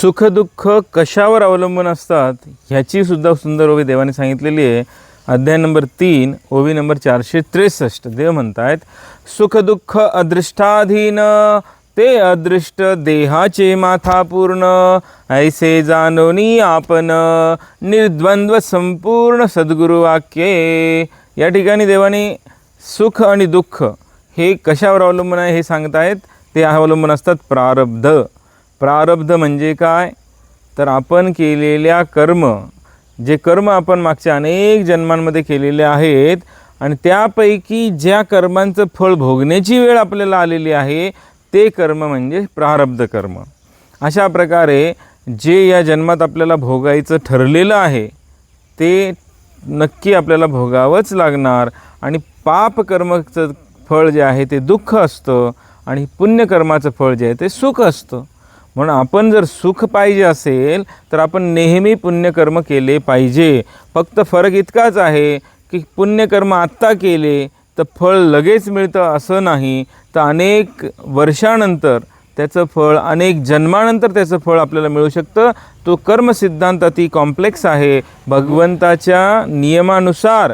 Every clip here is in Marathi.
सुखदुःख कशावर अवलंबून असतात ह्याची सुद्धा सुंदर ओवी देवाने सांगितलेली आहे. अध्याय नंबर तीन ओवी नंबर चारशे त्रेसष्ट. देव म्हणतायत सुखदुःख अदृष्टाधीन ते अदृष्ट देहाचे माथा पूर्ण ऐसे जाणोनी आपण निर्द्वंद्व संपूर्ण सद्गुरु वाक्ये. या ठिकाणी देवाने सुख आणि दुःख हे कशावर अवलंबून आहे हे सांगतायत? ते अवलंबून असतात प्रारब्ध. प्रारब्ध म्हणजे काय? तर आपण केलेल्या कर्म जे कर्म आपण मागच्या अनेक जन्मांमध्ये केलेले आहेत आणि त्यापैकी ज्या कर्मांचं फळ भोगण्याची वेळ आपल्याला आलेली आहे ते कर्म म्हणजे प्रारब्ध कर्म. अशा प्रकारे जे या जन्मात आपल्याला भोगायचं ठरलेलं आहे ते नक्की आपल्याला भोगावंच लागणार आणि पापकर्माचं फळ जे आहे ते दुःख असतं आणि पुण्यकर्माचं फळ जे आहे ते सुख असतं. म्हणून आपण जर सुख पाहिजे असेल तर आपण नेहमी पुण्यकर्म केले पाहिजे. फक्त फरक इतकाच आहे की पुण्यकर्म आत्ता केले तर फळ लगेच मिळतं असं नाही. तर अनेक वर्षानंतर त्याचं फळ अनेक जन्मानंतर त्याचं फळ आपल्याला मिळू शकतं. तो कर्मसिद्धांत अति कॉम्प्लेक्स आहे. भगवंताच्या नियमानुसार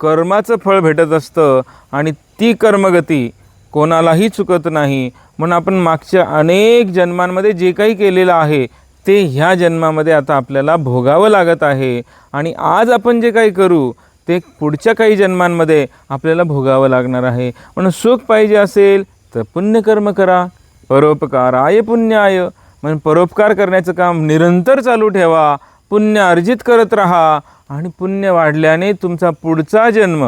कर्माचं फळ भेटत असतं आणि ती कर्मगती कोणालाही चुकत नाही. म्हणून आपण मागच्या अनेक जन्मांमध्ये जे काही केलेलं आहे ते ह्या जन्मामध्ये आता आपल्याला भोगावं लागत आहे. आणि आज आपण जे काही करू ते पुढच्या काही जन्मांमध्ये आपल्याला भोगावं लागणार आहे. म्हणून सुख पाहिजे असेल तर पुण्यकर्म करा. परोपकार आय पुण्य पुण्याय. म्हणून परोपकार करण्याचं काम निरंतर चालू ठेवा. पुण्य अर्जित करत राहा. आणि पुण्य वाढल्याने तुमचा पुढचा जन्म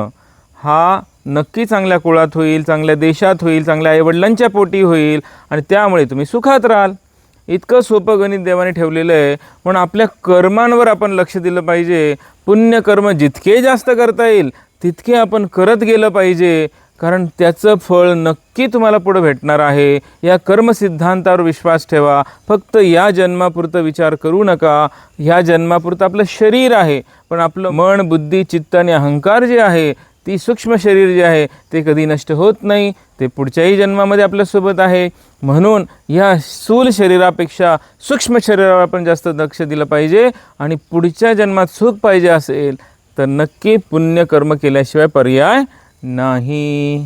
हा नक्की चांगल्या कुळात होईल चांगल्या देशात होईल चांगल्या आईवडिलांच्या पोटी होईल आणि त्यामुळे तुम्ही सुखात राहाल. इतकं सोपं गणित देवाने ठेवलेलं आहे. म्हणून आपल्या कर्मांवर आपण लक्ष दिलं पाहिजे. पुण्यकर्म जितके जास्त करता येईल तितके आपण करत गेलं पाहिजे. कारण त्याचं फळ नक्की तुम्हाला पुढं भेटणार आहे. या कर्मसिद्धांतावर विश्वास ठेवा. फक्त या जन्मापुरतं विचार करू नका. ह्या जन्मापुरतं आपलं शरीर आहे. पण आपलं मन बुद्धी चित्त आणि अहंकार जे आहे ती सूक्ष्म शरीर जे आहे ते कधी नष्ट होत नाही ते पुढच्याही जन्मामध्ये आपल्यासोबत आहे. म्हणून या स्थूल शरीरापेक्षा सूक्ष्म शरीरावर आपण जास्त लक्ष दिलं पाहिजे आणि पुढच्या जन्मात सुख पाहिजे असेल तर नक्की पुण्यकर्म केल्याशिवाय पर्याय नाही.